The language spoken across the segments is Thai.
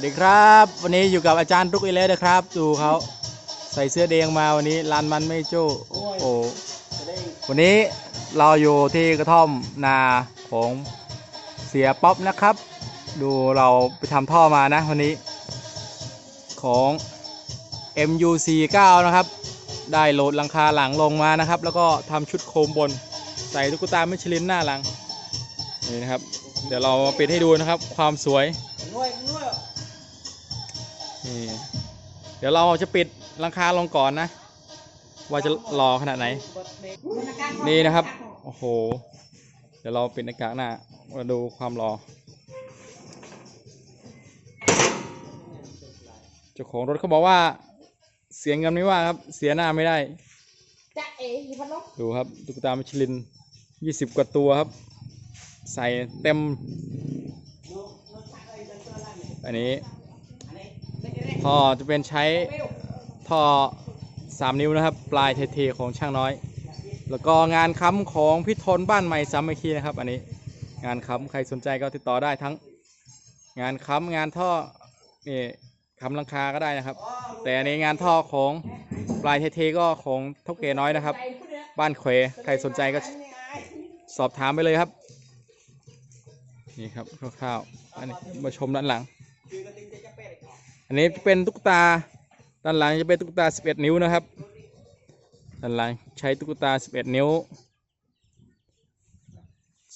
วัสดีครับ วันนี้อยู่กับอาจารย์ตุ๊กอีเลสนะครับ ดูเขาใส่เสื้อแดงมาวันนี้ลานมันไม่โจ้โอ้โหวันนี้เราอยู่ที่กระท่อมนาของเสียป๊อปนะครับ ดูเราไปทำท่อมานะวันนี้ ของ MUC9 นะครับ ได้โหลดหลังคาหลังลงมานะครับ แล้วก็ทำชุดโคมบน ใส่ตุ๊กตามิชลินหน้าหลังนี่นะครับ เดี๋ยวเรามาปิดให้ดูนะครับ ความสวย นี่เดี๋ยวเราจะปิดลังคาลงก่อนนะ ว่าจะรอขนาดไหน นี่นะครับ โอ้โห เดี๋ยวเราปิดหน้ากากหน้ามาดูความรอ เจ้าของรถเขาบอกว่า เสียเงินไม่ว่าครับ เสียหน้าไม่ได้จะเอพนดูครับตุ๊กตามิชลิน20กว่าตัวครับ ใส่เต็ม อันนี้ ท่อจะเป็นใช้ท่อ 3 นิ้วนะครับ ปลายเทๆของช่างน้อย แล้วก็งานค้ำของพิทนบ้านใหม่สามัคคีนะครับ อันนี้งานค้ำใครสนใจก็ติดต่อได้ทั้ง งานค้ำงานท่อนี่ค้ำลังคาก็ได้นะครับ แต่อันนี้งานท่อของปลายเทๆก็ของเท่าเกน้อยนะครับ บ้านเขวใครสนใจก็สอบถามไปเลยครับ นี่ครับคร่าวๆอันนี้มาชมด้านหลัง อันนี้จะเป็นตุ๊กตาด้านหลังจะเป็นตุ๊กตา 11 นิ้วนะครับด้านหลังใช้ตุ๊กตา 11 นิ้ว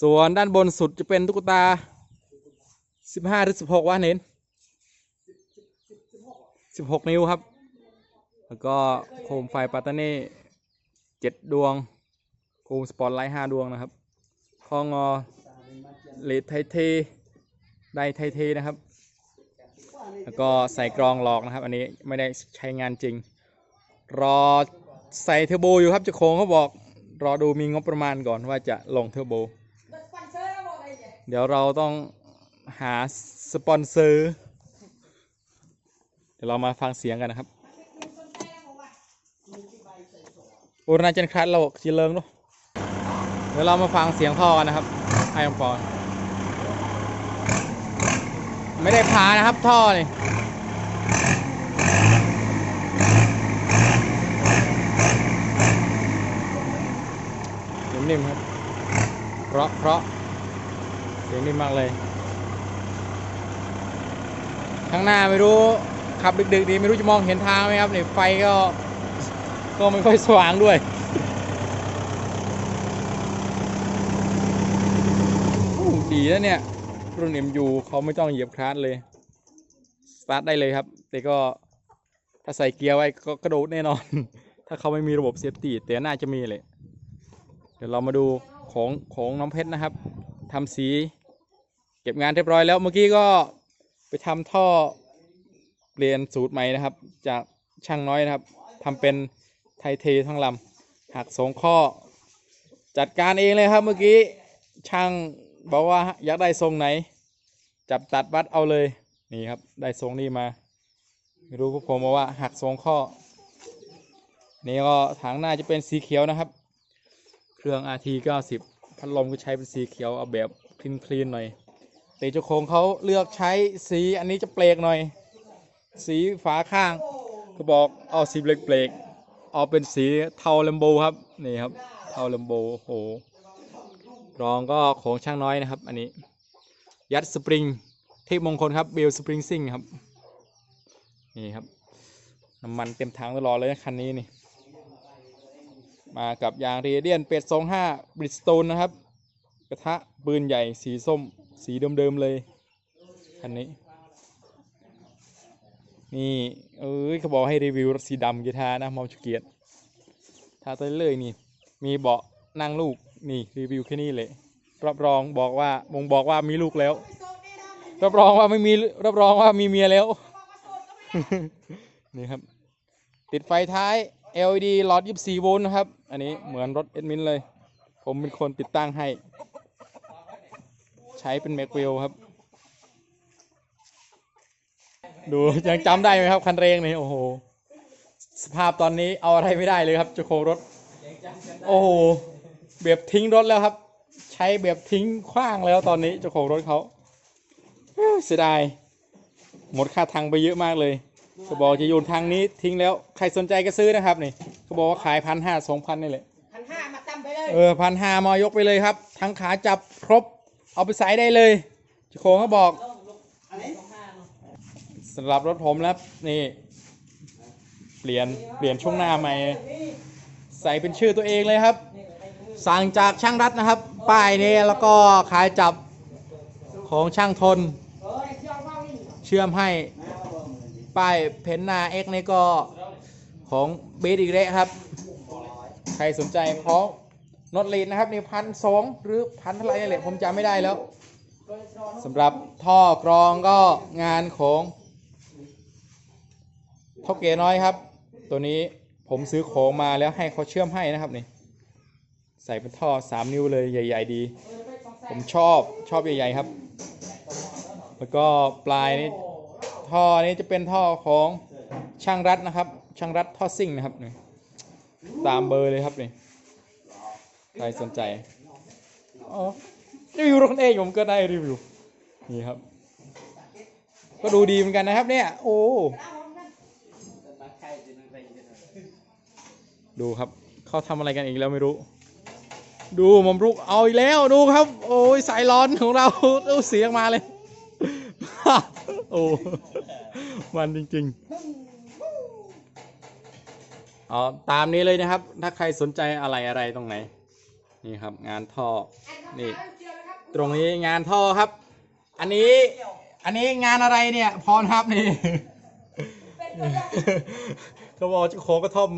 ส่วนด้านบนสุดจะเป็นตุ๊กตา 15 หรือ 16วะเน้น16 นิ้วครับ แล้วก็โคมไฟปาตาน่เจ็ดวง โคมสปอตไลท์ห้าดวงนะครับ คองอเลดไทเท ไดไทเทนะครับ แล้วก็ใส่กรองหลอกนะครับ อันนี้ไม่ได้ใช้งานจริง รอใส่เทอร์โบอยู่ครับเจะโค้งเขาบอกรอดูมีงบประมาณก่อนว่าจะลงเทอร์โบ เดี๋ยวเราต้องหาสปอนเซอร์ เดี๋ยวเรามาฟังเสียงกันนะครับอุรนาจันครัดเราจีเริงเนาะเดี๋ยวเรามาฟังเสียงท่อกันนะครับไออมปอน ไม่ได้พานะครับท่อนี่นิ่มครับ เพราะเพราะเสียงนิ่มมากเลย ข้างหน้าไม่รู้ขับดึกๆดีไม่รู้จะมองเห็นทางไหมครับเนี่ยไฟก็ก็ไม่ค่อยสว่างด้วยโอ้ดีนะเนี่ย รุ่น MU เขาไม่ต้องเหยียบคลาสเลย สตาร์ทได้เลยครับ แต่ก็ถ้าใส่เกียร์ไว้ก็กระโดดแน่นอน ถ้าเขาไม่มีระบบเซฟตี้แต่น่าจะมีเลย เดี๋ยวเรามาดูของของน้องเพชรนะครับทำสีเก็บงานเรียบร้อยแล้วเมื่อกี้ก็ไปทำท่อเปลี่ยนสูตรใหม่นะครับ จากช่างน้อยนะครับทำเป็นไทเททั้งลำหักสองข้อ จัดการเองเลยครับเมื่อกี้ช่าง บอกว่าอยากได้ทรงไหน จับตัดวัดเอาเลยนี่ครับ ได้ทรงนี้มาไม่รู้พวกผมบอกว่าหักสองข้อ นี่ก็ถังหน้าจะเป็นสีเขียวนะครับ เครื่อง RT 90พัดลมก็ใช้เป็นสีเขียวเอาแบบคลีนคลีนๆหน่อยแต่เจ้าของเขาเลือกใช้สีอันนี้จะเปลกหน่อย สีฝาข้างก็บอกเอาสีเบลกๆเอาเป็นสีเทาเลมโบครับนี่ครับเทาเลมโบโอ้โห รองก็ของช่างน้อยนะครับ อันนี้ ยัดสปริงเทพมงคลครับเบลสปริงซิ่งครับ นี่ครับน้ำมันเต็มถังตลอดเลยคันนี้นี่ มากับยางเรเดียนเป็ด25บริสโตนนะครับ กระทะปืนใหญ่สีส้มสีเดิมๆเลย คันนี้ นี่ เอ้ยเขาบอกให้รีวิวรถสีดำกีทานะมอมชุเกียรติถ้าตัวเลยนี่ มีเบาะนั่งลูก นี่รีวิวแค่นี้เลยรับรองบอกว่ามงบอกว่ามีลูกแล้ว รับรองว่าไม่มีรับรองว่ามีเมียแล้ว นี่ครับ ติดไฟท้าย LED หลอด 24 โวลต์นะครับ อันนี้เหมือนรถเอ็ดมินเลย ผมเป็นคนติดตั้งให้ ใช้เป็นแม็กเวลครับ ดูยังจำได้ไหมครับ คันเร่งนี่โอ้โห สภาพตอนนี้เอาอะไรไม่ได้เลยครับเจ้าของรถ โอ้โห แบบทิ้งรถแล้วครับ ใช้แบบทิ้งขว้างแล้วตอนนี้เจ้าของรถเขาเอ้อเสียดายหมดค่าทางไปเยอะมากเลยเขาบอกจะโยนทางนี้ทิ้งแล้วใครสนใจก็ซื้อนะครับนี่เขาบอกว่าขายพันห้าสองพันนี่แหละพันห้ามาตั้มไปเลยเออพันห้ามายกไปเลยครับ ทั้งขาจับครบเอาไปใส่ได้เลยเจ้าของเขาบอกสำหรับรถผมแล้วนี่ เปลี่ยนเปลี่ยนช่วงหน้าใหม่ ใส่เป็นชื่อตัวเองเลยครับ สั่งจากช่างรัฐนะครับ ป้ายนี้แล้วก็ขายจับของช่างทน เชื่อมให้ป้ายเพนนาเอ็กนี่ก็ของเบสอีกแล้วครับ ใครสนใจเพราะนดลีนนะครับนี่พันสองหรือพันเท่าไหร่นี่แหละผมจำไม่ได้แล้วสำหรับท่อกรองก็งานของเท่าเกน้อยครับ ตัวนี้ผมซื้อของมาแล้วให้เขาเชื่อมให้นะครับนี่ ใส่เป็นท่อ 3 นิ้วเลยใหญ่ ๆ ดี ผมชอบชอบใหญ่ ๆ ครับ แล้วก็ปลายนี้ท่อนี้จะเป็นท่อของช่างรัดนะครับ ช่างรัดท่อซิ่งนะครับนี่ตามเบอร์เลยครับนี่ใครสนใจอ๋อรีวิวรถเองผมก็ได้รีวิวนี่ครับ ก็ดูดีเหมือนกันนะครับ เนี่ย โอ้ดูครับ เขาทำอะไรกันอีกแล้วไม่รู้ ดูหมอมรุกเอาอีกแล้วดูครับ โอ้ยสายร้อนของเราเอ้าเสียงมาเลย โอ้มันจริงๆอ๋อตามนี้เลยนะครับ ถ้าใครสนใจอะไรอะไรตรงไหน นี่ครับงานท่อนี่ ตรงนี้งานท่อครับ อันนี้ อันนี้งานอะไรเนี่ยพรครับนี่เขาบอกเจ้าของกระท่อม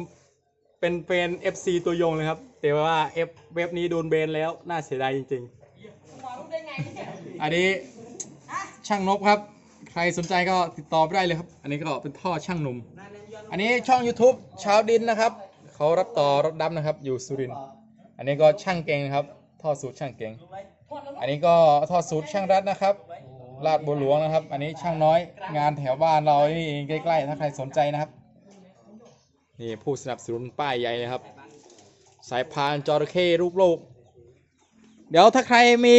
เป็นเป็น FC ตัวยงเลยครับ แต่ว่า F เว็บนี้โดนเบนแล้วน่าเสียดายจริงหมอรู้ได้ไงเนี่ยๆอันนี้ช่างนบครับ ใครสนใจก็ติดต่อไปได้เลยครับ อันนี้ก็เป็นท่อช่างหนุ่ม อันนี้ช่อง YouTube ชาวดินนะครับ เขารับต่อรถดำนะครับ อยู่สุรินทร์อันนี้ก็ช่างเก่งนะครับ ท่อสูตรช่างเก่ง อันนี้ก็ท่อสูตรช่างรัดนะครับลาดบัวหลวงนะครับ อันนี้ช่างน้อยงานแถวบ้านเรานี่เองใกล้ๆ ถ้าใครสนใจนะครับ นี่ผู้สนับสนุนป้ายใหญ่เลยครับ สายพานจระเข้รูปโลก เดี๋ยวถ้าใครมี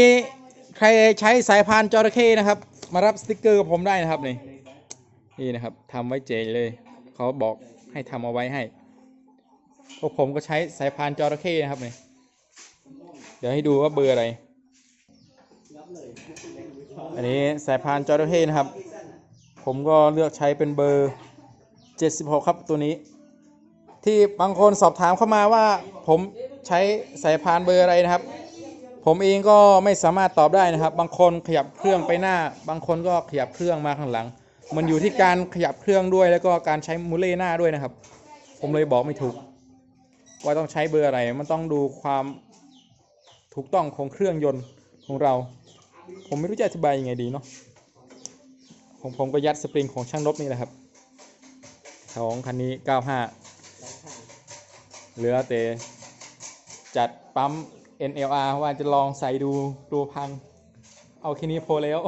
ใครใช้สายพานจระเข้นะครับ มารับสติกเกอร์กับผมได้นะครับนี่นี่นะครับทำไว้เจเลยเขาบอกให้ทำเอาไว้ให้พวกผมก็ใช้สายพานจระเข้นะครับนี่เดี๋ยวให้ดูว่าเบอร์อะไร อันนี้สายพานจระเข้นะครับ ผมก็เลือกใช้เป็นเบอร์ 76 ครับตัวนี้ ที่บางคนสอบถามเข้ามาว่าผมใช้สายพานเบอร์อะไรนะครับ ผมเองก็ไม่สามารถตอบได้นะครับ บางคนขยับเครื่องไปหน้า บางคนก็ขยับเครื่องมาข้างหลัง มันอยู่ที่การขยับเครื่องด้วย แล้วก็การใช้มูเล่หน้าด้วยนะครับ ผมเลยบอกไม่ถูก ว่าต้องใช้เบอร์อะไรมันต้องดูความถูกต้องของเครื่องยนต์ของเรา ผมไม่รู้จะอธิบายยังไงดีเนาะของผมก็ยัดสปริงของช่างนบนี่แหละครับของคันนี้ 95 เหลือแต่จัดปั๊ม NLR ว่าจะลองใส่ดูตัวพัง เอาแค่นี้พอแล้ว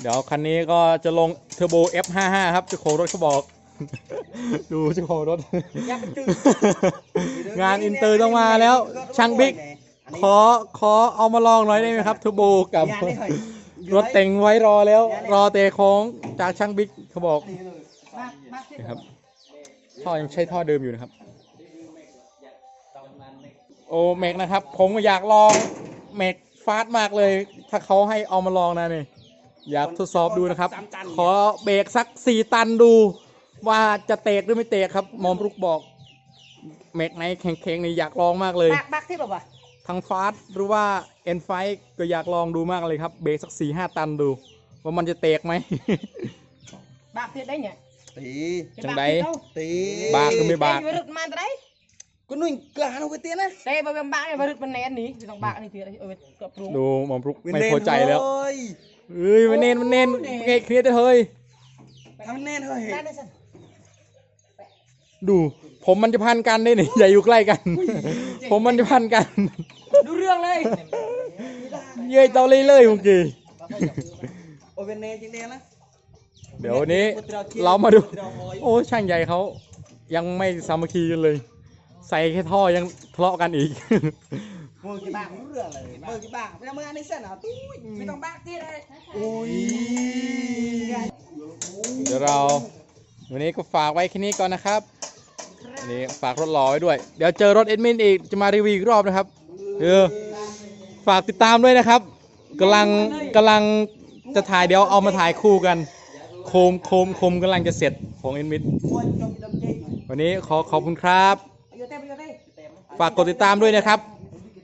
เดี๋ยวคันนี้ก็จะลงเทอร์โบ F55 ครับเจ้าของรถเขาบอก ดูเจ้าของรถ งานอินเตอร์ต้องมาแล้ว ช่างบิ๊กขอขอเอามาลองหน่อยได้ไหมครับเทอร์โบกับรถแต่งไว้รอแล้ว รอแต่ของจากช่างบิ๊กเขาบอกมามาสินะครับ ท่อยังใช้ท่อเดิมอยู่นะครับ โอ้เมกนะครับ ผมก็อยากลองเมกฟาสต์มากเลย ถ้าเขาให้เอามาลองนะนี่อยากทดสอบดูนะครับ ขอเบรกสักสี่ตันดู ว่าจะเตกหรือไม่เตกครับหมอมรุกบอก เมกไหนแข็งๆนี่อยากลองมากเลย บักบักที่บอกว่าทั้งฟาสต์หรือว่าเอ็นไฟก็อยากลองดูมากเลยครับ เบรกสักสี่ห้าตันดู ว่ามันจะเตกไหมบักที่ได้เนี่ย ตีจังใดตีบากหรือไม่บากเตะรึดมันได้ก็นุ่งกลาเอาไปเตี้ยนะเตะไปเป็นบักเนี่ยรึดมันแน่นนี่ต้องบักนี่ทีเออกับปรุงดูหมอมรุกไม่พอใจแล้วเฮ้ยเอ้ยมันเน้นมันเน้นเกเครียดเฮ้ยทำแน่นเฮ้ยได้ได้สิดู ผมมันจะพันกันได้นี่อย่าอยู่ใกล้กัน ผมมันจะพันกัน ดูเรื่องเลยเย้ยเตาเลยเลยเมื่อกี้โอเวนเน่จริงเดียนะ เดี๋ยววันนี้เรามาดู โอ้ช่างใหญ่เขายังไม่สามัคคีกันเลย ใส่แค่ท่อยังทะเลาะกันอีกมือกี่บ้างรู้เรื่องเลยมือกี่บ้างไปทำงานในเส้นอะตุ้ยไม่ต้องบ้าที่เลยโอ้ยเดี๋ยวเราวันนี้ก็ฝากไว้แค่นี้ก่อนนะครับอันนี้ฝากรถรอไว้ด้วย เดี๋ยวเจอรถเอ็ดมินอีกจะมารีวิวอีกรอบนะครับเออฝากติดตามด้วยนะครับกำลังกำลังจะถ่ายเดี๋ยวเอามาถ่ายคู่กัน โคมโคมโคมกำลังจะเสร็จของเอ็ดมินมวยจมดำเจงวันนี้ขอขอบคุณครับอายุเต้ไปอายุเต้ฝากกดติดตามด้วยนะครับ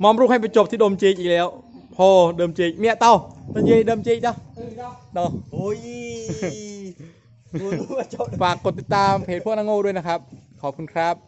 มอมรูปให้ไปจบที่โดมจีกอีกแล้วพอเดิมจีกเมียเต้าตันเยเดิมจีกเนาะเนาะโอ้ยกูรู้ว่าจบฝากกดติดตามเพจพวกนางโง่ด้วยนะครับ ขอบคุณครับ